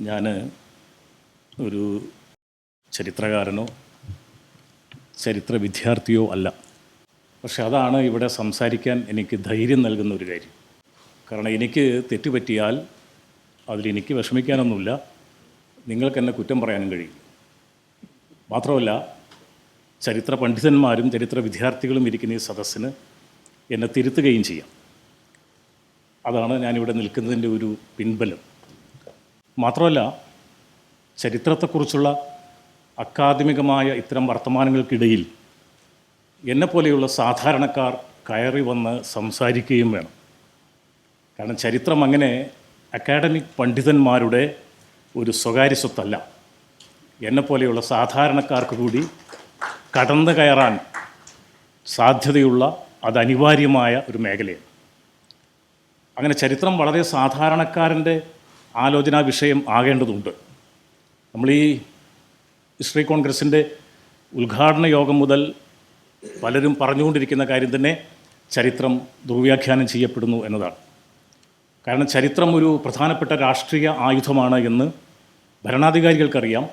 ഞാൻ ഒരു ചരിത്രകാരനോ ചരിത്ര വിദ്യാർത്ഥിയോ അല്ല. പക്ഷെ അതാണ് ഇവിടെ സംസാരിക്കാൻ എനിക്ക് ധൈര്യം നൽകുന്ന ഒരു കാര്യം. കാരണം എനിക്ക് തെറ്റുപറ്റിയാൽ അതിലെനിക്ക് വിഷമിക്കാനൊന്നുമില്ല. നിങ്ങൾക്ക് എന്നെ കുറ്റം പറയാനും കഴിയും. മാത്രമല്ല ചരിത്ര പണ്ഡിതന്മാരും ചരിത്ര വിദ്യാർത്ഥികളും ഇരിക്കുന്ന ഈ സദസ്സിന് എന്നെ തിരുത്തുകയും ചെയ്യാം. അതാണ് ഞാനിവിടെ നിൽക്കുന്നതിന്റെ ഒരു പിൻബലം. മാത്രമല്ല ചരിത്രത്തെക്കുറിച്ചുള്ള അക്കാദമികമായ ഇത്തരം വർത്തമാനങ്ങൾക്കിടയിൽ എന്നെപ്പോലെയുള്ള സാധാരണക്കാർ കയറി വന്ന് സംസാരിക്കുകയും വേണം. കാരണം ചരിത്രം അങ്ങനെ അക്കാഡമിക് പണ്ഡിതന്മാരുടെ ഒരു സ്വകാര്യ സ്വത്തല്ല. എന്നെപ്പോലെയുള്ള സാധാരണക്കാർക്ക് കൂടി കടന്നു കയറാൻ സാധ്യതയുള്ള അത് അനിവാര്യമായ ഒരു മേഖലയാണ്. അങ്ങനെ ചരിത്രം വളരെ സാധാരണക്കാരന്റെ ആലോചനാ വിഷയം ആകേണ്ടതുണ്ട്. നമ്മൾ ഈ ഹിസ്റ്ററി കോൺഗ്രസിന്റെ ഉദ്ഘാടന യോഗം മുതൽ പലരും പറഞ്ഞുകൊണ്ടിരിക്കുന്ന കാര്യം തന്നെ ചരിത്രം ദുർവ്യാഖ്യാനം ചെയ്യപ്പെടുന്നു എന്നതാണ്. കാരണം ചരിത്രം ഒരു പ്രധാനപ്പെട്ട രാഷ്ട്രീയ ആയുധമാണ് എന്ന് ഭരണാധികാരികൾക്കറിയാം.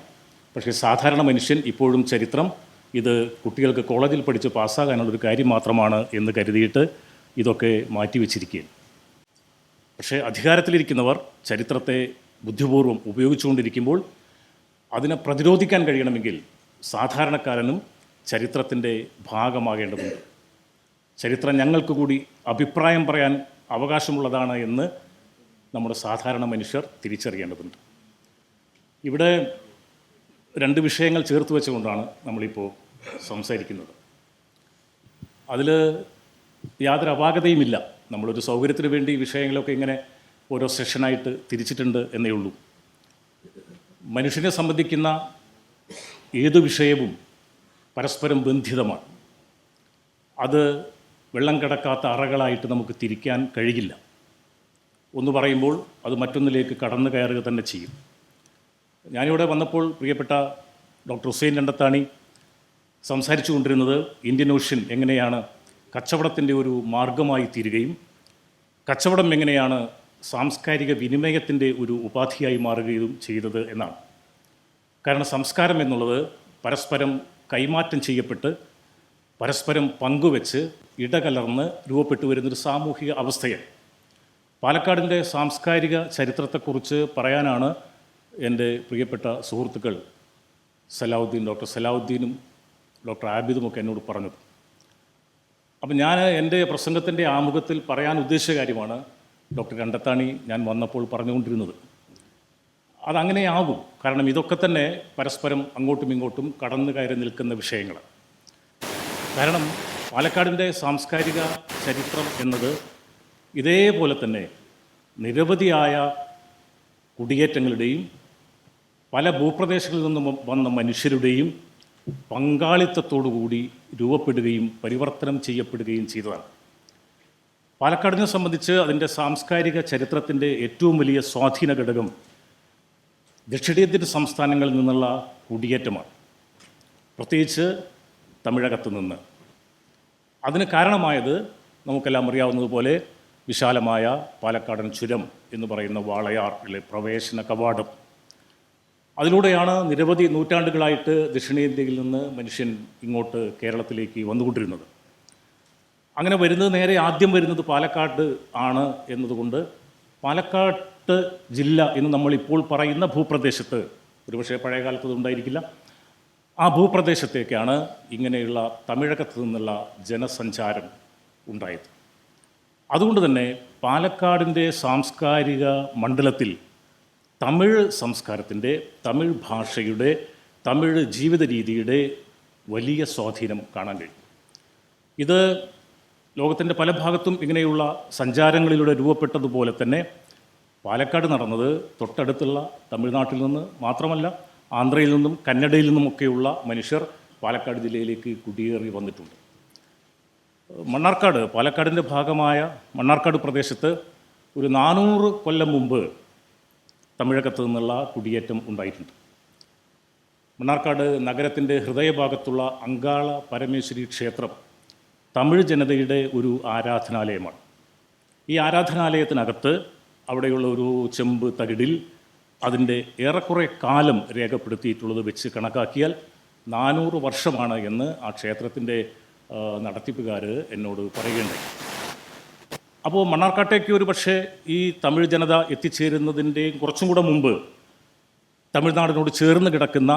പക്ഷേ സാധാരണ മനുഷ്യൻ ഇപ്പോഴും ചരിത്രം ഇത് കുട്ടികൾക്ക് കോളേജിൽ പഠിച്ച് പാസ്സാകാനുള്ളൊരു കാര്യം മാത്രമാണ് എന്ന് കരുതിയിട്ട് ഇതൊക്കെ മാറ്റിവെച്ചിരിക്കുകയാണ്. പക്ഷേ അധികാരത്തിലിരിക്കുന്നവർ ചരിത്രത്തെ ബുദ്ധിപൂർവം ഉപയോഗിച്ചുകൊണ്ടിരിക്കുമ്പോൾ അതിനെ പ്രതിരോധിക്കാൻ കഴിയണമെങ്കിൽ സാധാരണക്കാരനും ചരിത്രത്തിന്റെ ഭാഗമാകേണ്ടതുണ്ട്. ചരിത്രം ഞങ്ങൾക്ക് കൂടി അഭിപ്രായം പറയാൻ അവകാശമുള്ളതാണ് എന്ന് നമ്മുടെ സാധാരണ മനുഷ്യർ തിരിച്ചറിയേണ്ടതുണ്ട്. ഇവിടെ രണ്ട് വിഷയങ്ങൾ ചേർത്ത് വെച്ചുകൊണ്ടാണ് നമ്മളിപ്പോൾ സംസാരിക്കുന്നത്. അതിൽ യാതൊരു അപാകതയുമില്ല. നമ്മളൊരു സൗകര്യത്തിന് വേണ്ടി ഈ വിഷയങ്ങളൊക്കെ ഇങ്ങനെ ഓരോ സെഷനായിട്ട് തിരിച്ചിട്ടുണ്ട് എന്നേ ഉള്ളൂ. മനുഷ്യനെ സംബന്ധിക്കുന്ന ഏതു വിഷയവും പരസ്പരം ബന്ധിതമാണ്. അത് വെള്ളം കിടക്കാത്ത അറകളായിട്ട് നമുക്ക് തിരിക്കാൻ കഴിയില്ല. ഒന്ന് പറയുമ്പോൾ അത് മറ്റൊന്നിലേക്ക് കടന്നു കയറുക തന്നെ ചെയ്യും. ഞാനിവിടെ വന്നപ്പോൾ പ്രിയപ്പെട്ട ഡോക്ടർ ഹുസൈൻ രണ്ടത്താണി സംസാരിച്ചു കൊണ്ടിരുന്നത് ഇന്ത്യൻ ഓഷ്യൻ എങ്ങനെയാണ് കച്ചവടത്തിന്റെ ഒരു മാർഗമായി തീരുകയും കച്ചവടം എങ്ങനെയാണ് സാംസ്കാരിക വിനിമയത്തിന്റെ ഒരു ഉപാധിയായി മാറുകയും ചെയ്തത് എന്നാണ്. കാരണം സംസ്കാരം എന്നുള്ളത് പരസ്പരം കൈമാറ്റം ചെയ്യപ്പെട്ട് പരസ്പരം പങ്കുവെച്ച് ഇടകലർന്ന് രൂപപ്പെട്ടു വരുന്നൊരു സാമൂഹിക അവസ്ഥയാണ്. പാലക്കാടിന്റെ സാംസ്കാരിക ചരിത്രത്തെക്കുറിച്ച് പറയാനാണ് എന്റെ പ്രിയപ്പെട്ട സുഹൃത്തുക്കൾ സലാവുദ്ദീൻ ഡോക്ടർ സലാവുദ്ദീനും ഡോക്ടർ ആബിദുമൊക്കെ എന്നോട് പറഞ്ഞത്. അപ്പം ഞാൻ എന്റെ പ്രസംഗത്തിന്റെ ആമുഖത്തിൽ പറയാൻ ഉദ്ദേശിച്ച കാര്യമാണ് ഡോക്ടർ കണ്ടത്താണി ഞാൻ വന്നപ്പോൾ പറഞ്ഞുകൊണ്ടിരുന്നത്. അതങ്ങനെയാകും. കാരണം ഇതൊക്കെ തന്നെ പരസ്പരം അങ്ങോട്ടും ഇങ്ങോട്ടും കടന്നു കയറി നിൽക്കുന്ന വിഷയങ്ങൾ കാരണം പാലക്കാടിന്റെ സാംസ്കാരിക ചരിത്രം എന്നത് ഇതേപോലെ തന്നെ നിരവധിയായ കുടിയേറ്റങ്ങളുടെയും പല ഭൂപ്രദേശങ്ങളിൽ നിന്നും വന്ന മനുഷ്യരുടെയും പങ്കാളിത്തത്തോടുകൂടി രൂപപ്പെടുകയും പരിവർത്തനം ചെയ്യപ്പെടുകയും ചെയ്തതാണ്. പാലക്കാടിനെ സംബന്ധിച്ച് അതിന്റെ സാംസ്കാരിക ചരിത്രത്തിന്റെ ഏറ്റവും വലിയ സ്വാധീന ഘടകം ദക്ഷിണേന്ത്യൻ സംസ്ഥാനങ്ങളിൽ നിന്നുള്ള കുടിയേറ്റമാണ്. പ്രത്യേകിച്ച് തമിഴകത്ത് നിന്ന്. അതിന് കാരണമായത് നമുക്കെല്ലാം അറിയാവുന്നതുപോലെ വിശാലമായ പാലക്കാടൻ ചുരം എന്ന് പറയുന്ന വാളയാറിലെ പ്രവേശന കവാടം. അതിലൂടെയാണ് നിരവധി നൂറ്റാണ്ടുകളായിട്ട് ദക്ഷിണേന്ത്യയിൽ നിന്ന് മനുഷ്യൻ ഇങ്ങോട്ട് കേരളത്തിലേക്ക് വന്നുകൊണ്ടിരുന്നത്. അങ്ങനെ വരുന്നത് നേരെ ആദ്യം വരുന്നത് പാലക്കാട് ആണ് എന്നതുകൊണ്ട് പാലക്കാട്ട് ജില്ല എന്ന് നമ്മളിപ്പോൾ പറയുന്ന ഭൂപ്രദേശത്ത് ഒരുപക്ഷെ പഴയ കാലത്ത് ഉണ്ടായിരിക്കില്ല ആ ഭൂപ്രദേശത്തേക്കാണ് ഇങ്ങനെയുള്ള തമിഴകത്ത് നിന്നുള്ള ജനസഞ്ചാരം ഉണ്ടായത്. അതുകൊണ്ട് തന്നെ പാലക്കാടിന്റെ സാംസ്കാരിക മണ്ഡലത്തിൽ തമിഴ് സംസ്കാരത്തിന്റെ തമിഴ് ഭാഷയുടെ തമിഴ് ജീവിത രീതിയുടെ വലിയ സ്വാധീനം കാണാൻ കഴിയും. ഇത് ലോകത്തിന്റെ പല ഭാഗത്തും ഇങ്ങനെയുള്ള സഞ്ചാരങ്ങളിലൂടെ രൂപപ്പെട്ടതുപോലെ തന്നെ പാലക്കാട് നടന്നത് തൊട്ടടുത്തുള്ള തമിഴ്നാട്ടിൽ നിന്ന് മാത്രമല്ല ആന്ധ്രയിൽ നിന്നും കന്നഡയിൽ നിന്നുമൊക്കെയുള്ള മനുഷ്യർ പാലക്കാട് ജില്ലയിലേക്ക് കുടിയേറി വന്നിട്ടുണ്ട്. മണ്ണാർക്കാട് പാലക്കാടിന്റെ ഭാഗമായ മണ്ണാർക്കാട് പ്രദേശത്ത് ഒരു നാനൂറ് കൊല്ലം മുമ്പ് തമിഴകത്ത് നിന്നുള്ള കുടിയേറ്റം ഉണ്ടായിട്ടുണ്ട്. മണ്ണാർക്കാട് നഗരത്തിന്റെ ഹൃദയഭാഗത്തുള്ള അങ്കാള പരമേശ്വരി ക്ഷേത്രം തമിഴ് ജനതയുടെ ഒരു ആരാധനാലയമാണ്. ഈ ആരാധനാലയത്തിനകത്ത് അവിടെയുള്ള ഒരു ചെമ്പ് തകിടിൽ അതിന്റെ ഏറെക്കുറെ കാലം രേഖപ്പെടുത്തിയിട്ടുള്ളത് വെച്ച് കണക്കാക്കിയാൽ നാനൂറ് വർഷമാണ് എന്ന് ആ ക്ഷേത്രത്തിന്റെ നടത്തിപ്പുകാർ എന്നോട് പറയുകയുണ്ടായി. അപ്പോൾ മണ്ണാർക്കാട്ടേക്ക് ഒരു പക്ഷേ ഈ തമിഴ് ജനത എത്തിച്ചേരുന്നതിന്റെയും കുറച്ചും കൂടെ മുമ്പ് തമിഴ്നാടിനോട് ചേർന്ന് കിടക്കുന്ന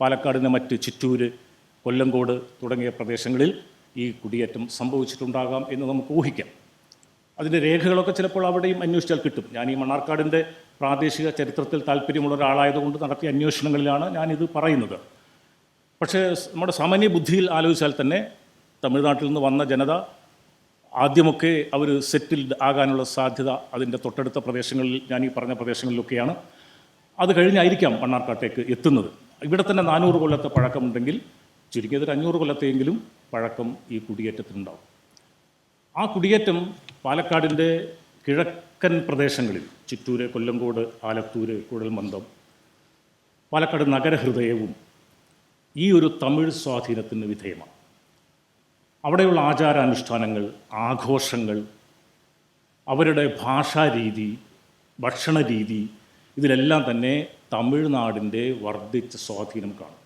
പാലക്കാടിന്റെ മറ്റ് ചിറ്റൂര് കൊല്ലങ്കോട് തുടങ്ങിയ പ്രദേശങ്ങളിൽ ഈ കുടിയേറ്റം സംഭവിച്ചിട്ടുണ്ടാകാം എന്ന് നമുക്ക് ഊഹിക്കാം. അതിന്റെ രേഖകളൊക്കെ ചിലപ്പോൾ അവിടെയും അന്വേഷിച്ചാൽ കിട്ടും. ഞാൻ ഈ മണ്ണാർക്കാടിന്റെ പ്രാദേശിക ചരിത്രത്തിൽ താല്പര്യമുള്ള ഒരാളായതുകൊണ്ട് നടത്തിയ അന്വേഷണങ്ങളിലാണ് ഞാനിത് പറയുന്നത്. പക്ഷേ നമ്മുടെ സാമാന്യ ബുദ്ധിയിൽ ആലോചിച്ചാൽ തന്നെ തമിഴ്നാട്ടിൽ നിന്ന് വന്ന ജനത ആദ്യമൊക്കെ അവർ സെറ്റിൽഡ് ആകാനുള്ള സാധ്യത അതിന്റെ തൊട്ടടുത്ത പ്രദേശങ്ങളിൽ ഞാൻ ഈ പറഞ്ഞ പ്രദേശങ്ങളിലൊക്കെയാണ്. അത് കഴിഞ്ഞായിരിക്കാം മണ്ണാർക്കാട്ടേക്ക് എത്തുന്നത്. ഇവിടെ തന്നെ നാനൂറ് കൊല്ലത്തെ പഴക്കമുണ്ടെങ്കിൽ ചുരുങ്ങിയത് ഒരു അഞ്ഞൂറ് കൊല്ലത്തെയെങ്കിലും പഴക്കം ഈ കുടിയേറ്റത്തിനുണ്ടാവും. ആ കുടിയേറ്റം പാലക്കാടിന്റെ കിഴക്കൻ പ്രദേശങ്ങളിൽ ചിറ്റൂര് കൊല്ലങ്കോട് ആലത്തൂര് കുഴൽമന്ദം പാലക്കാട് നഗരഹൃദയവും ഈ ഒരു തമിഴ് സ്വാധീനത്തിന് വിധേയമാണ്. അവിടെയുള്ള ആചാരാനുഷ്ഠാനങ്ങൾ ആഘോഷങ്ങൾ അവരുടെ ഭാഷാരീതി ഭക്ഷണ രീതി ഇതിലെല്ലാം തന്നെ തമിഴ്നാടിന്റെ വർദ്ധിച്ച സ്വാധീനം കാണും.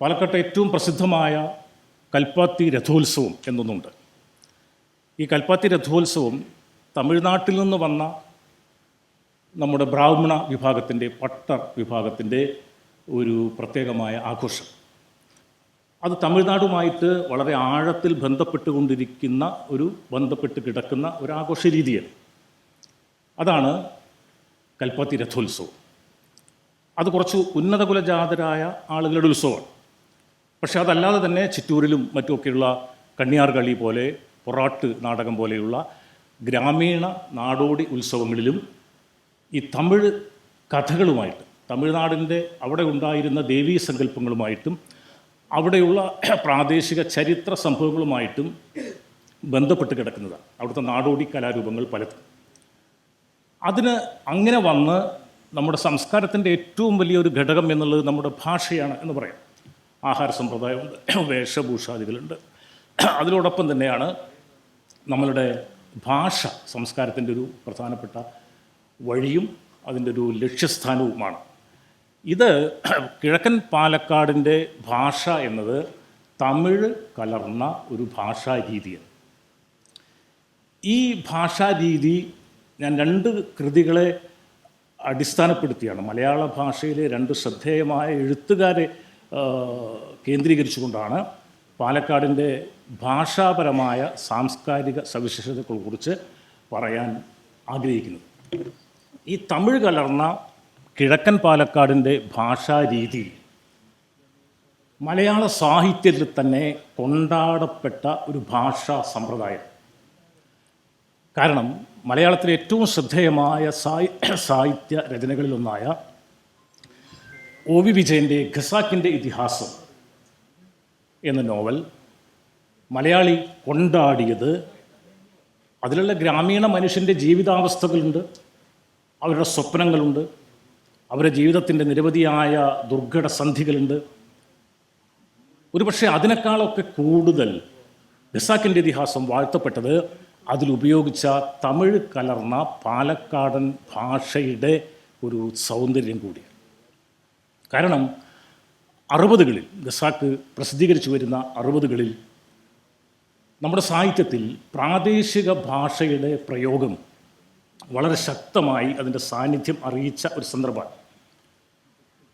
പാലക്കാട്ടെ ഏറ്റവും പ്രസിദ്ധമായ കൽപ്പാത്തി രഥോത്സവം എന്നൊന്നുണ്ട്. ഈ കൽപ്പാത്തി രഥോത്സവം തമിഴ്നാട്ടിൽ നിന്ന് വന്ന നമ്മുടെ ബ്രാഹ്മണ വിഭാഗത്തിന്റെ പട്ടർ വിഭാഗത്തിന്റെ ഒരു പ്രത്യേകമായ ആഘോഷം. അത് തമിഴ്നാടുമായിട്ട് വളരെ ആഴത്തിൽ ബന്ധപ്പെട്ടുകൊണ്ടിരിക്കുന്ന ഒരു ബന്ധപ്പെട്ട് കിടക്കുന്ന ഒരു ആഘോഷ രീതിയാണ്. അതാണ് കൽപ്പാത്തി രഥോത്സവം. അത് കുറച്ച് ഉന്നത കുലജാതരായ ആളുകളുടെ ഉത്സവമാണ്. പക്ഷെ അതല്ലാതെ തന്നെ ചിറ്റൂരിലും മറ്റുമൊക്കെയുള്ള കണ്ണിയാർ കളി പോലെ പൊറാട്ട് നാടകം പോലെയുള്ള ഗ്രാമീണ നാടോടി ഉത്സവങ്ങളിലും ഈ തമിഴ് കഥകളുമായിട്ട് തമിഴ്നാടിന്റെ അവിടെ ഉണ്ടായിരുന്ന ദേവീ സങ്കല്പങ്ങളുമായിട്ടും അവിടെയുള്ള പ്രാദേശിക ചരിത്ര സംഭവങ്ങളുമായിട്ടും ബന്ധപ്പെട്ട് കിടക്കുന്നതാണ് അവിടുത്തെ നാടോടി കലാരൂപങ്ങൾ പലതും. അതിന് അങ്ങനെ വന്ന് നമ്മുടെ സംസ്കാരത്തിന്റെ ഏറ്റവും വലിയൊരു ഘടകം എന്നുള്ളത് നമ്മുടെ ഭാഷയാണ് എന്ന് പറയാം. ആഹാര സമ്പ്രദായമുണ്ട് വേഷഭൂഷാദികളുണ്ട്. അതിനോടൊപ്പം തന്നെയാണ് നമ്മളുടെ ഭാഷ സംസ്കാരത്തിന്റെ ഒരു പ്രധാനപ്പെട്ട വഴിയും അതിന്റെ ഒരു ലക്ഷ്യസ്ഥാനവുമാണ്. ഇത് കിഴക്കൻ പാലക്കാടിന്റെ ഭാഷ എന്നത് തമിഴ് കലർന്ന ഒരു ഭാഷാ രീതിയാണ് ഈ ഭാഷാ രീതി ഞാൻ രണ്ട് കൃതികളെ അടിസ്ഥാനപ്പെടുത്തിയാണ്. മലയാള ഭാഷയിലെ രണ്ട് ശ്രദ്ധേയമായ എഴുത്തുകാരെ കേന്ദ്രീകരിച്ചുകൊണ്ടാണ് പാലക്കാടിന്റെ ഭാഷാപരമായ സാംസ്കാരിക സവിശേഷതകളെക്കുറിച്ച് പറയാൻ ആഗ്രഹിക്കുന്നത്. ഈ തമിഴ് കലർന്ന കിഴക്കൻ പാലക്കാടിന്റെ ഭാഷാരീതി മലയാള സാഹിത്യത്തിൽ തന്നെ കൊണ്ടാടപ്പെട്ട ഒരു ഭാഷാ സമ്പ്രദായം. കാരണം മലയാളത്തിലെ ഏറ്റവും ശ്രദ്ധേയമായ സാഹിത്യ രചനകളിലൊന്നായ ഒ വി വിജയന്റെ ഖസാക്കിന്റെ ഇതിഹാസം എന്ന നോവൽ മലയാളി കൊണ്ടാടിയത് അതിലുള്ള ഗ്രാമീണ മനുഷ്യന്റെ ജീവിതാവസ്ഥകളുണ്ട് അവരുടെ സ്വപ്നങ്ങളുണ്ട് അവരുടെ ജീവിതത്തിന്റെ നിരവധിയായ ദുർഘട സന്ധികളുണ്ട്. ഒരുപക്ഷെ അതിനേക്കാളൊക്കെ കൂടുതൽ ഖസാക്കിന്റെ ഇതിഹാസം വാഴ്ത്തപ്പെട്ടത് അതിലുപയോഗിച്ച തമിഴ് കലർന്ന പാലക്കാടൻ ഭാഷയുടെ ഒരു സൗന്ദര്യം കൂടിയാണ്. കാരണം അറുപതുകളിൽ ഗസാക്ക് പ്രസിദ്ധീകരിച്ചു വരുന്ന അറുപതുകളിൽ നമ്മുടെ സാഹിത്യത്തിൽ പ്രാദേശിക ഭാഷയുടെ പ്രയോഗം വളരെ ശക്തമായി അതിന്റെ സാന്നിധ്യം അറിയിച്ച ഒരു സന്ദർഭമാണ്.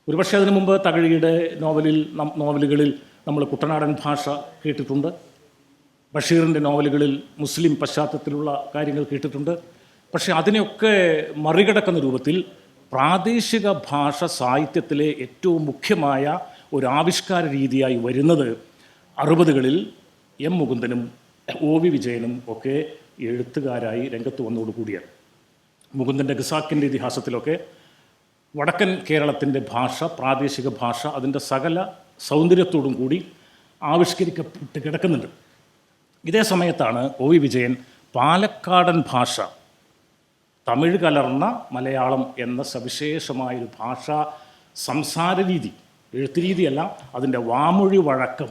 ഒരുപക്ഷെ അതിനു മുമ്പ് തകഴിയുടെ നോവലിൽ നോവലുകളിൽ നമ്മൾ കുട്ടനാടൻ ഭാഷ കേട്ടിട്ടുണ്ട്. ബഷീറിന്റെ നോവലുകളിൽ മുസ്ലിം പശ്ചാത്തലത്തിലുള്ള കാര്യങ്ങൾ കേട്ടിട്ടുണ്ട്. പക്ഷേ അതിനെയൊക്കെ മറികടക്കുന്ന രൂപത്തിൽ പ്രാദേശിക ഭാഷ സാഹിത്യത്തിലെ ഏറ്റവും മുഖ്യമായ ഒരു ആവിഷ്കാര രീതിയായി വരുന്നത് അറുപതുകളിൽ എം മുകുന്ദനും ഒ വി വിജയനും ഒക്കെ എഴുത്തുകാരായി രംഗത്ത് വന്നതോടുകൂടിയാണ്. മുകുന്ദന്റെ ഖസാക്കിന്റെ ഇതിഹാസത്തിലൊക്കെ വടക്കൻ കേരളത്തിന്റെ ഭാഷ പ്രാദേശിക ഭാഷ അതിന്റെ സകല സൗന്ദര്യത്തോടും കൂടി ആവിഷ്കരിക്കപ്പെട്ട് കിടക്കുന്നുണ്ട്. ഇതേ സമയത്താണ് ഒ വി വിജയൻ പാലക്കാടൻ ഭാഷ തമിഴ് കലർന്ന മലയാളം എന്ന സവിശേഷമായൊരു ഭാഷ സംസാര രീതി എഴുത്ത് രീതിയല്ല അതിന്റെ വാമൊഴി വഴക്കം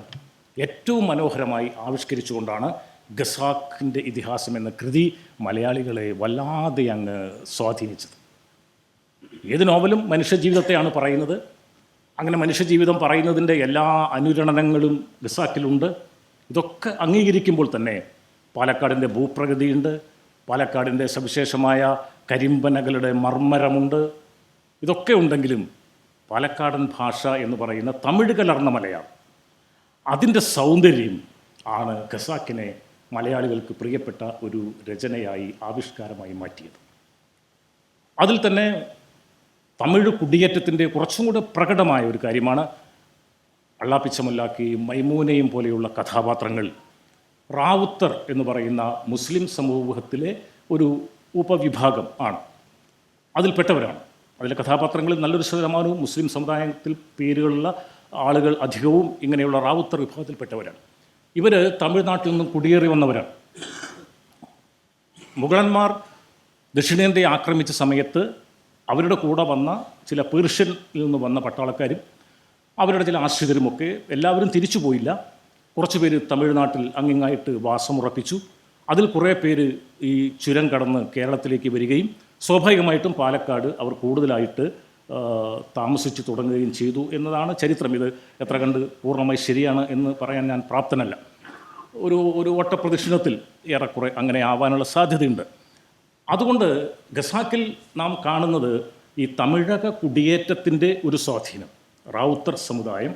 ഏറ്റവും മനോഹരമായി ആവിഷ്കരിച്ചുകൊണ്ടാണ് ഗസാഖിന്റെ ഇതിഹാസം എന്ന കൃതി മലയാളികളെ വല്ലാതെ അങ്ങ് സ്വാധീനിച്ചത്. ഏത് നോവലും മനുഷ്യജീവിതത്തെയാണ് പറയുന്നത്. അങ്ങനെ മനുഷ്യജീവിതം പറയുന്നതിന്റെ എല്ലാ അനുരണനങ്ങളും ഗസാക്കിലുണ്ട് ഇതൊക്കെ അംഗീകരിക്കുമ്പോൾ തന്നെ പാലക്കാടിന്റെ ഭൂപ്രകൃതിയുണ്ട്. പാലക്കാടിന്റെ സവിശേഷമായ കരിമ്പനകളുടെ മർമ്മരമുണ്ട്. ഇതൊക്കെ ഉണ്ടെങ്കിലും പാലക്കാടൻ ഭാഷ എന്ന് പറയുന്ന തമിഴ് കലർന്ന മലയാളം. അതിന്റെ സൗന്ദര്യം ആണ് ഖസാക്കിനെ മലയാളികൾക്ക് പ്രിയപ്പെട്ട ഒരു രചനയായി ആവിഷ്കാരമായി മാറ്റിയത്. അതിൽ തന്നെ തമിഴ് കുടിയേറ്റത്തിന്റെ കുറച്ചും കൂടെ പ്രകടമായ ഒരു കാര്യമാണ്. അള്ളാപ്പിച്ചമല്ലാക്കിയും മൈമൂനയും പോലെയുള്ള കഥാപാത്രങ്ങൾ. റാവുത്തർ എന്ന് പറയുന്ന മുസ്ലിം സമൂഹത്തിലെ ഒരു ഉപവിഭാഗം ആണ്. അതിൽപ്പെട്ടവരാണ്. അതിലെ കഥാപാത്രങ്ങളിൽ നല്ലൊരു ശതമാനവും മുസ്ലിം സമുദായത്തിൽ പേരുകളുള്ള ആളുകൾ അധികവും ഇങ്ങനെയുള്ള റാവുത്തർ വിഭാഗത്തിൽപ്പെട്ടവരാണ്. ഇവർ തമിഴ്നാട്ടിൽ നിന്നും കുടിയേറി വന്നവരാണ്. മുഗളന്മാർ ദക്ഷിണേന്ത്യയെ ആക്രമിച്ച സമയത്ത് അവരുടെ കൂടെ വന്ന ചില പേർഷ്യനിൽ നിന്ന് വന്ന പട്ടാളക്കാരും അവരുടെ ചില ആശ്രിതരുമൊക്കെ എല്ലാവരും തിരിച്ചു പോയില്ല. കുറച്ച് പേര് തമിഴ്നാട്ടിൽ അങ്ങിങ്ങായിട്ട് വാസമുറപ്പിച്ചു. അതിൽ കുറേ പേര് ഈ ചുരം കടന്ന് കേരളത്തിലേക്ക് വരികയും സ്വാഭാവികമായിട്ടും പാലക്കാട് അവർ കൂടുതലായിട്ട് താമസിച്ച് തുടങ്ങുകയും ചെയ്തു എന്നതാണ് ചരിത്രം. ഇത് എത്ര കണ്ട് പൂർണമായി ശരിയാണ് എന്ന് പറയാൻ ഞാൻ പ്രാപ്തനല്ല. ഒരു ഒരു ഒട്ടപ്രദക്ഷിണത്തിൽ ഏറെക്കുറെ അങ്ങനെ ആവാനുള്ള സാധ്യതയുണ്ട്. അതുകൊണ്ട് ഗസാക്കിൽ നാം കാണുന്നത് ഈ തമിഴക കുടിയേറ്റത്തിന്റെ ഒരു സ്വാധീനം റാവുത്തർ സമുദായം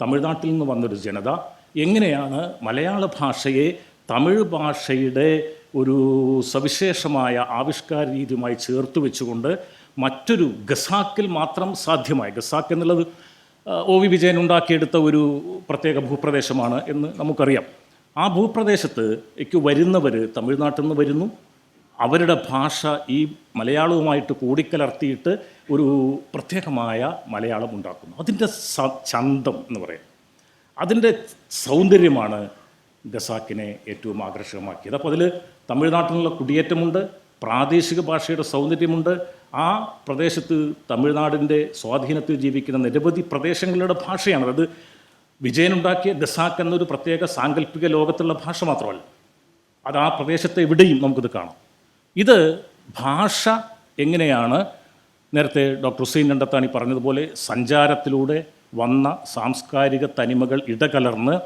തമിഴ്നാട്ടിൽ നിന്ന് വന്നൊരു ജനത എങ്ങനെയാണ് മലയാള ഭാഷയെ തമിഴ് ഭാഷയുടെ ഒരു സവിശേഷമായ ആവിഷ്കാര രീതിയുമായി ചേർത്ത് വെച്ചുകൊണ്ട് മറ്റൊരു ഗസാക്കിൽ മാത്രം സാധ്യമായി. ഗസാക്ക് എന്നുള്ളത് ഒ വി വിജയൻ ഉണ്ടാക്കിയെടുത്ത ഒരു പ്രത്യേക ഭൂപ്രദേശമാണ് എന്ന് നമുക്കറിയാം. ആ ഭൂപ്രദേശത്ത് വരുന്നവർ തമിഴ്നാട്ടിൽ നിന്ന് വരുന്നു. അവരുടെ ഭാഷ ഈ മലയാളവുമായിട്ട് കൂടിക്കലർത്തിയിട്ട് ഒരു പ്രത്യേകമായ മലയാളം ഉണ്ടാക്കുന്നു. അതിന്റെ സ ചന്തം എന്ന് പറയാം. അതിന്റെ സൗന്ദര്യമാണ് ഗസാക്കിനെ ഏറ്റവും ആകർഷകമാക്കിയത്. അപ്പോൾ അതിൽ തമിഴ്നാട്ടിൽ നിന്നുള്ള കുടിയേറ്റമുണ്ട് പ്രാദേശിക ഭാഷയുടെ സൗന്ദര്യമുണ്ട്. ആ പ്രദേശത്ത് തമിഴ്നാടിന്റെ സ്വാധീനത്തിൽ ജീവിക്കുന്ന നിരവധി പ്രദേശങ്ങളുടെ ഭാഷയാണ്. അത് വിജയനുണ്ടാക്കിയ ഗസാക്ക് എന്നൊരു പ്രത്യേക സാങ്കല്പിക ലോകത്തുള്ള ഭാഷ മാത്രമല്ല. അത് ആ പ്രദേശത്തെ എവിടെയും നമുക്കിത് കാണാം. ഇത് ഭാഷ എങ്ങനെയാണ്? നേരത്തെ ഡോക്ടർ ഹുസൈൻ രണ്ടത്താണി പറഞ്ഞതുപോലെ സഞ്ചാരത്തിലൂടെ വന്ന സാംസ്കാരിക തനിമകൾ ഇടകലർന്ന്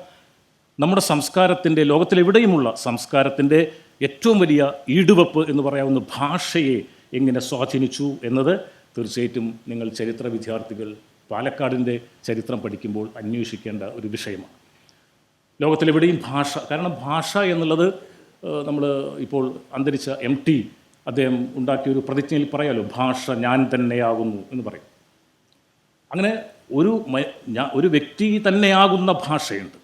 നമ്മുടെ സംസ്കാരത്തിന്റെ ലോകത്തിലെവിടെയുമുള്ള സംസ്കാരത്തിന്റെ ഏറ്റവും വലിയ ഈടുവപ്പ് എന്ന് പറയാവുന്ന ഭാഷയെ എങ്ങനെ സ്വാധീനിച്ചു എന്നത് തീർച്ചയായിട്ടും നിങ്ങൾ ചരിത്ര വിദ്യാർത്ഥികൾ പാലക്കാടിന്റെ ചരിത്രം പഠിക്കുമ്പോൾ അന്വേഷിക്കേണ്ട ഒരു വിഷയമാണ്. ലോകത്തിലെവിടെയും ഭാഷ കാരണം ഭാഷ എന്നുള്ളത് നമ്മൾ ഇപ്പോൾ അന്തരിച്ച എം ടി അദ്ദേഹം ഉണ്ടാക്കിയ ഒരു പ്രതിജ്ഞയിൽ പറയാലോ ഭാഷ ഞാൻ തന്നെയാകുന്നു എന്ന് പറയും. അങ്ങനെ ഒരു ഒരു വ്യക്തി തന്നെയാകുന്ന ഭാഷയുണ്ട്.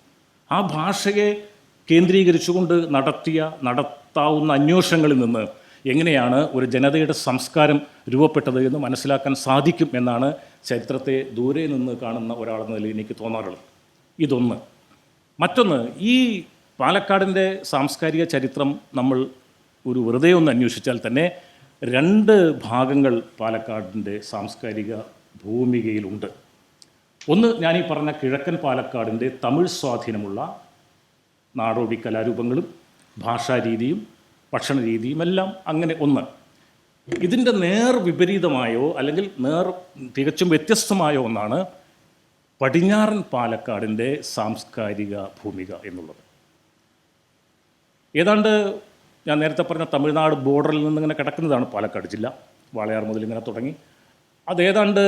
ആ ഭാഷയെ കേന്ദ്രീകരിച്ചുകൊണ്ട് നടത്തിയ നടത്താവുന്ന അന്വേഷണങ്ങളിൽ നിന്ന് എങ്ങനെയാണ് ഒരു ജനതയുടെ സംസ്കാരം രൂപപ്പെട്ടത് എന്ന് മനസ്സിലാക്കാൻ സാധിക്കും എന്നാണ് ചരിത്രത്തെ ദൂരെ നിന്ന് കാണുന്ന ഒരാളെന്ന നിലയിൽ എനിക്ക് തോന്നാറുള്ളത്. ഇതൊന്ന്. മറ്റൊന്ന് ഈ പാലക്കാടിന്റെ സാംസ്കാരിക ചരിത്രം നമ്മൾ ഒരു വെറുതെ ഒന്ന് അന്വേഷിച്ചാൽ തന്നെ രണ്ട് ഭാഗങ്ങൾ പാലക്കാടിന്റെ സാംസ്കാരിക ഭൂമികയിലുണ്ട്. ഒന്ന് ഞാൻ ഈ പറഞ്ഞ കിഴക്കൻ പാലക്കാടിന്റെ തമിഴ് സ്വാധീനമുള്ള നാടോടി കലാരൂപങ്ങളും ഭാഷാരീതിയും ഭക്ഷണ രീതിയും എല്ലാം അങ്ങനെ ഒന്ന്. ഇതിന്റെ നേർ വിപരീതമായോ അല്ലെങ്കിൽ നേർ തികച്ചും വ്യത്യസ്തമായോ ഒന്നാണ് പടിഞ്ഞാറൻ പാലക്കാടിന്റെ സാംസ്കാരിക ഭൂമിക എന്നുള്ളത്. ഏതാണ്ട് ഞാൻ നേരത്തെ പറഞ്ഞ തമിഴ്നാട് ബോർഡറിൽ നിന്നിങ്ങനെ കിടക്കുന്നതാണ് പാലക്കാട് ജില്ല. വാളയാർ മുതൽ ഇങ്ങനെ തുടങ്ങി. അതേതാണ്ട്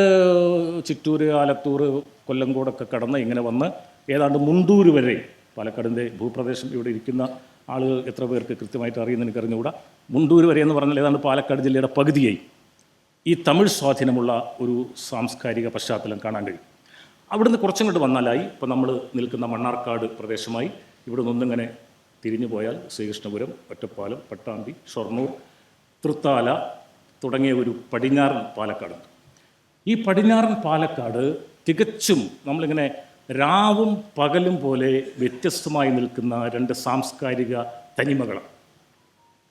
ചിറ്റൂർ ആലത്തൂർ കൊല്ലങ്കോടൊക്കെ കടന്ന് ഇങ്ങനെ വന്ന് ഏതാണ്ട് മുണ്ടൂർ വരെ പാലക്കാടിന്റെ ഭൂപ്രദേശം ഇവിടെ ഇരിക്കുന്ന ആളുകൾ എത്ര പേർക്ക് കൃത്യമായിട്ട് അറിയുന്ന എനിക്കറിഞ്ഞുകൂടാ. മുണ്ടൂർ വരെ എന്ന് പറഞ്ഞാൽ ഏതാണ്ട് പാലക്കാട് ജില്ലയുടെ പകുതിയായി ഈ തമിഴ് സ്വാധീനമുള്ള ഒരു സാംസ്കാരിക പശ്ചാത്തലം കാണാൻ കഴിയും. അവിടുന്ന് കുറച്ചങ്ങോട്ട് വന്നാലായി. ഇപ്പോൾ നമ്മൾ നിൽക്കുന്ന മണ്ണാർക്കാട് പ്രദേശമായി. ഇവിടെ നിന്നിങ്ങനെ തിരിഞ്ഞു പോയാൽ ശ്രീകൃഷ്ണപുരം ഒറ്റപ്പാലം പട്ടാമ്പി ഷൊർണൂർ തൃത്താല തുടങ്ങിയ ഒരു പടിഞ്ഞാറൻ പാലക്കാടുണ്ട്. ഈ പടിഞ്ഞാറൻ പാലക്കാട് തികച്ചും നമ്മളിങ്ങനെ രാവും പകലും പോലെ വ്യത്യസ്തമായി നിൽക്കുന്ന രണ്ട് സാംസ്കാരിക തനിമകളാണ്.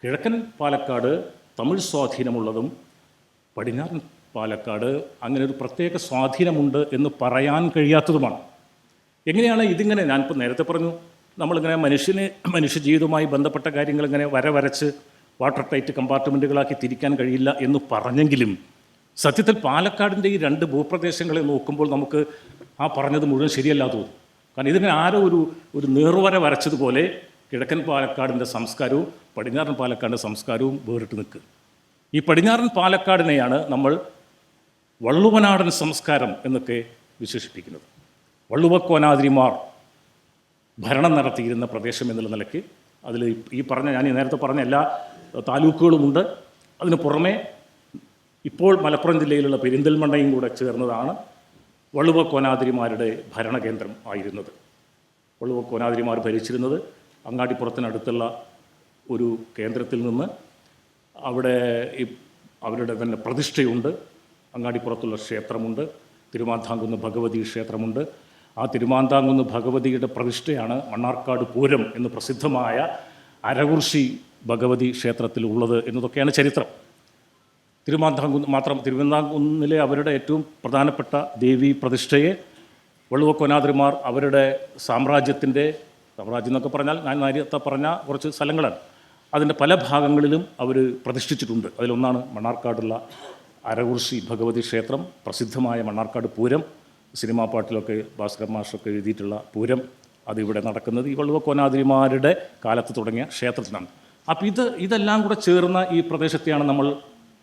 കിഴക്കൻ പാലക്കാട് തമിഴ് സ്വാധീനമുള്ളതും പടിഞ്ഞാറൻ പാലക്കാട് അങ്ങനെ ഒരു പ്രത്യേക സ്വാധീനമുണ്ട് എന്ന് പറയാൻ കഴിയാത്തതുമാണ്. എങ്ങനെയാണ് ഇതിങ്ങനെ ഞാനിപ്പോൾ നേരത്തെ പറഞ്ഞു നമ്മളിങ്ങനെ മനുഷ്യന് മനുഷ്യജീവിതവുമായി ബന്ധപ്പെട്ട കാര്യങ്ങൾ ഇങ്ങനെ വര വരച്ച് വാട്ടർ ടൈറ്റ് കമ്പാർട്ട്മെന്റുകളാക്കി തിരിക്കാൻ കഴിയില്ല എന്ന് പറഞ്ഞെങ്കിലും സത്യത്തിൽ പാലക്കാടിന്റെ ഈ രണ്ട് ഭൂപ്രദേശങ്ങളെ നോക്കുമ്പോൾ നമുക്ക് ആ പറഞ്ഞത് മുഴുവൻ ശരിയല്ല തോന്നും. കാരണം ഇതിനെ ആരോ ഒരു ഒരു നേർവര വരച്ചതുപോലെ കിഴക്കൻ പാലക്കാടിന്റെ സംസ്കാരവും പടിഞ്ഞാറൻ പാലക്കാടിന്റെ സംസ്കാരവും വേറിട്ട് നിൽക്കുക ഈ പടിഞ്ഞാറൻ പാലക്കാടിനെയാണ് നമ്മൾ വള്ളുവനാടൻ സംസ്കാരം എന്നൊക്കെ വിശേഷിപ്പിക്കുന്നത്. വള്ളുവക്കോനാതിരിമാർ ഭരണം നടത്തിയിരുന്ന പ്രദേശം എന്നുള്ള നിലയ്ക്ക് അതിൽ ഈ പറഞ്ഞ ഞാൻ ഈ നേരത്തെ പറഞ്ഞ എല്ലാ താലൂക്കുകളുമുണ്ട്. അതിന് പുറമേ ഇപ്പോൾ മലപ്പുറം ജില്ലയിലുള്ള പെരിന്തൽമണ്ണയും കൂടെ ചേർന്നതാണ് വള്ളുവ കോനാതിരിമാരുടെ ഭരണകേന്ദ്രം ആയിരുന്നത്. വള്ളുവ കോനാതിരിമാർ ഭരിച്ചിരുന്നത് അങ്ങാടിപ്പുറത്തിനടുത്തുള്ള ഒരു കേന്ദ്രത്തിൽ നിന്ന് അവിടെ ഈ അവരുടെ തന്നെ പ്രതിഷ്ഠയുണ്ട്. അങ്ങാടിപ്പുറത്തുള്ള ക്ഷേത്രമുണ്ട്. തിരുമാന്താങ്കുന്ന് ഭഗവതി ക്ഷേത്രമുണ്ട്. ആ തിരുമാന്താംകുന്ന് ഭഗവതിയുടെ പ്രതിഷ്ഠയാണ് മണ്ണാർക്കാട് പൂരം എന്ന് പ്രസിദ്ധമായ അരകുർശി ഭഗവതി ക്ഷേത്രത്തിൽ ഉള്ളത് എന്നതൊക്കെയാണ് ചരിത്രം. തിരുമാന്താംകുന്ന് മാത്രം തിരുവിതാംകുന്നിലെ അവരുടെ ഏറ്റവും പ്രധാനപ്പെട്ട ദേവി പ്രതിഷ്ഠയെ വള്ളുവക്കൊനാതിരിമാർ അവരുടെ സാമ്രാജ്യത്തിന്റെ സാമ്രാജ്യം എന്നൊക്കെ പറഞ്ഞാൽ ഞാൻ നേരത്തെ പറഞ്ഞ കുറച്ച് സ്ഥലങ്ങളാണ്. അതിന്റെ പല ഭാഗങ്ങളിലും അവർ പ്രതിഷ്ഠിച്ചിട്ടുണ്ട്. അതിലൊന്നാണ് മണ്ണാർക്കാടുള്ള അരകുർശി ഭഗവതി ക്ഷേത്രം പ്രസിദ്ധമായ മണ്ണാർക്കാട് പൂരം. സിനിമാ പാട്ടിലൊക്കെ ഭാസ്കർ മാഷൊക്കെ എഴുതിയിട്ടുള്ള പൂരം അതിവിടെ നടക്കുന്നത് ഈ വള്ളുവക്കോനാതിരിമാരുടെ കാലത്ത് തുടങ്ങിയ ക്ഷേത്രത്തിനാണ്. അപ്പോൾ ഇത് ഇതെല്ലാം കൂടെ ചേർന്ന ഈ പ്രദേശത്തെയാണ് നമ്മൾ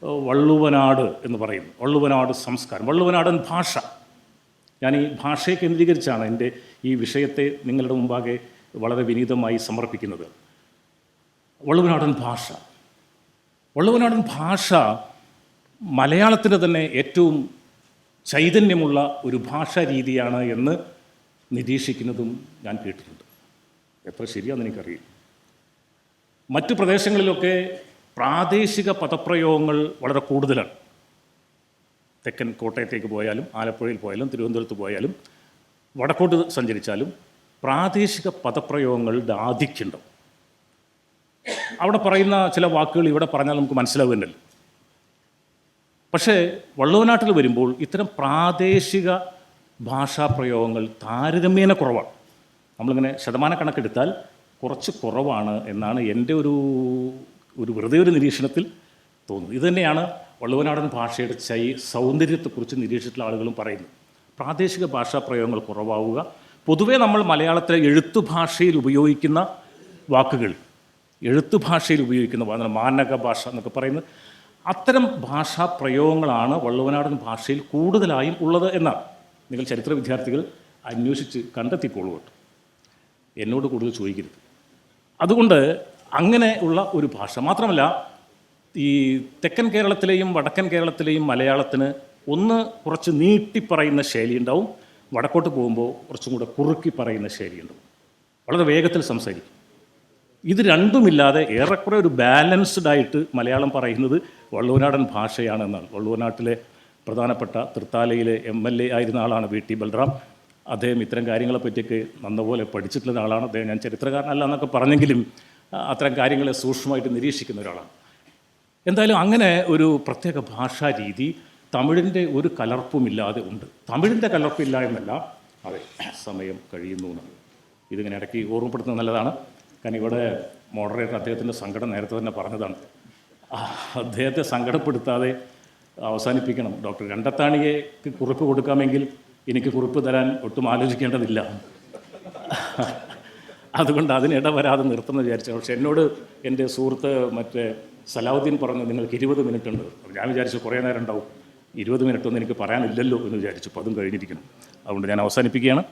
വള്ളുവനാട് എന്ന് പറയുന്നത്. വള്ളുവനാട് സംസ്കാരം. വള്ളുവനാടൻ ഭാഷ. ഞാൻ ഈ ഭാഷയെ കേന്ദ്രീകരിച്ചാണ് എന്റെ ഈ വിഷയത്തെ നിങ്ങളുടെ മുമ്പാകെ വളരെ വിനീതമായി സമർപ്പിക്കുന്നത്. വള്ളുവനാടൻ ഭാഷ. വള്ളുവനാടൻ ഭാഷ മലയാളത്തിന്റെ തന്നെ ഏറ്റവും ചൈതന്യമുള്ള ഒരു ഭാഷാ രീതിയാണ് എന്ന് നിരീക്ഷിക്കുന്നതും ഞാൻ കേട്ടിട്ടുണ്ട്. എത്ര ശരിയാണെന്ന് എനിക്കറിയില്ല. മറ്റു പ്രദേശങ്ങളിലൊക്കെ പ്രാദേശിക പദപ്രയോഗങ്ങൾ വളരെ കൂടുതലാണ്. തെക്കൻ കോട്ടയത്തേക്ക് പോയാലും ആലപ്പുഴയിൽ പോയാലും തിരുവനന്തപുരത്ത് പോയാലും വടക്കോട്ട് സഞ്ചരിച്ചാലും പ്രാദേശിക പദപ്രയോഗങ്ങളുടെ ആധിക്യമുണ്ടാവും അവിടെ പറയുന്ന ചില വാക്കുകൾ ഇവിടെ പറഞ്ഞാൽ നമുക്ക് മനസ്സിലാവുന്നുണ്ടല്ലോ പക്ഷേ വള്ളുവനാട്ടിൽ വരുമ്പോൾ ഇത്തരം പ്രാദേശിക ഭാഷാ പ്രയോഗങ്ങൾ താരതമ്യേന കുറവാണ്. നമ്മളിങ്ങനെ ശതമാന കണക്കെടുത്താൽ കുറച്ച് കുറവാണ് എന്നാണ് എന്റെ ഒരു ഒരു വെറുതെ ഒരു നിരീക്ഷണത്തിൽ തോന്നുന്നത്. ഇതുതന്നെയാണ് വള്ളുവനാടൻ ഭാഷയുടെ ചൈ സൗന്ദര്യത്തെക്കുറിച്ച് നിരീക്ഷിച്ചിട്ടുള്ള ആളുകളും പറയുന്നു പ്രാദേശിക ഭാഷാ പ്രയോഗങ്ങൾ കുറവാവുക. പൊതുവേ നമ്മൾ മലയാളത്തിലെ എഴുത്തു ഭാഷയിൽ ഉപയോഗിക്കുന്ന വാക്കുകൾ എഴുത്തു ഭാഷയിൽ ഉപയോഗിക്കുന്ന മാനക ഭാഷ എന്നൊക്കെ പറയുന്നത് അത്തരം ഭാഷാ പ്രയോഗങ്ങളാണ് വള്ളുവനാടൻ ഭാഷയിൽ കൂടുതലായും ഉള്ളത് എന്നാണ്. നിങ്ങൾ ചരിത്ര വിദ്യാർത്ഥികൾ അന്വേഷിച്ച് കണ്ടെത്തിക്കോളൂ കേട്ടോ. എന്നോട് കൂടുതൽ ചോദിക്കരുത്. അതുകൊണ്ട് അങ്ങനെ ഉള്ള ഒരു ഭാഷ മാത്രമല്ല ഈ തെക്കൻ കേരളത്തിലെയും വടക്കൻ കേരളത്തിലെയും മലയാളത്തിന് ഒന്ന് കുറച്ച് നീട്ടി പറയുന്ന ശൈലി ഉണ്ടാവും. വടക്കോട്ട് പോകുമ്പോൾ കുറച്ചും കൂടെ കുറുക്കി പറയുന്ന ശൈലി ഉണ്ടാവും. വളരെ വേഗത്തിൽ സംസാരിക്കും. ഇത് രണ്ടുമില്ലാതെ ഏറെക്കുറെ ഒരു ബാലൻസ്ഡ് ആയിട്ട് മലയാളം പറയുന്നത് വള്ളുവനാടൻ ഭാഷയാണ് എന്നാണ്. വള്ളുവനാട്ടിലെ പ്രധാനപ്പെട്ട തൃത്താലയിലെ എം എൽ എ ആയിരുന്ന ആളാണ് വി ടി ബൽറാം. അദ്ദേഹം ഇത്തരം കാര്യങ്ങളെ പറ്റിയൊക്കെ നന്നപോലെ പഠിച്ചിട്ടുള്ള ആളാണ്. അദ്ദേഹം ഞാൻ ചരിത്രകാരനല്ല എന്നൊക്കെ പറഞ്ഞെങ്കിലും അത്തരം കാര്യങ്ങളെ സൂക്ഷ്മമായിട്ട് നിരീക്ഷിക്കുന്ന ഒരാളാണ്. എന്തായാലും അങ്ങനെ ഒരു പ്രത്യേക ഭാഷാ രീതി തമിഴിന്റെ ഒരു കലർപ്പുമില്ലാതെ ഉണ്ട്. തമിഴിന്റെ കലർപ്പില്ല എന്നല്ല അതെ സമയം കഴിയുന്നു എന്നാണ്. ഇതിങ്ങനെ ഇടയ്ക്ക് ഓർമ്മപ്പെടുത്തുന്നത് നല്ലതാണ്. കാരണം ഇവിടെ മോഡറേറ്റർ അദ്ദേഹത്തിന്റെ സങ്കടം നേരത്തെ തന്നെ പറഞ്ഞതാണ്. അദ്ദേഹത്തെ സങ്കടപ്പെടുത്താതെ അവസാനിപ്പിക്കണം. ഡോക്ടർ രണ്ടത്താണിക്ക് കുറിപ്പ് കൊടുക്കാമെങ്കിൽ എനിക്ക് കുറിപ്പ് തരാൻ ഒട്ടും ആലോചിക്കേണ്ടതില്ല. അതുകൊണ്ട് അതിനിട വരാതെ നിർത്തുന്ന വിചാരിച്ചു. പക്ഷെ എന്നോട് എന്റെ സുഹൃത്ത് മറ്റേ സലാവുദ്ദീൻ പറഞ്ഞു നിങ്ങൾക്ക് ഇരുപത് മിനിറ്റ് ഉണ്ട് ഞാൻ വിചാരിച്ചു കുറേ നേരം ഉണ്ടാവും. ഇരുപത് മിനിറ്റ് ഒന്നും എനിക്ക് പറയാനില്ലല്ലോ എന്ന് വിചാരിച്ചു. അപ്പോൾ അതും കഴിഞ്ഞിരിക്കണം അതുകൊണ്ട് ഞാൻ അവസാനിപ്പിക്കുകയാണ്.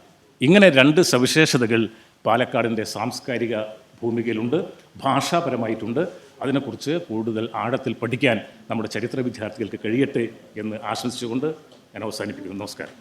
ഇങ്ങനെ രണ്ട് സവിശേഷതകൾ പാലക്കാടിന്റെ സാംസ്കാരിക ഭൂമികയിലുണ്ട് ഭാഷാപരമായിട്ടുണ്ട്. അതിനെക്കുറിച്ച് കൂടുതൽ ആഴത്തിൽ പഠിക്കാൻ നമ്മുടെ ചരിത്ര വിദ്യാർത്ഥികൾക്ക് കഴിയട്ടെ എന്ന് ആശംസിച്ചുകൊണ്ട് ഞാൻ അവസാനിപ്പിക്കുന്നു. നമസ്കാരം.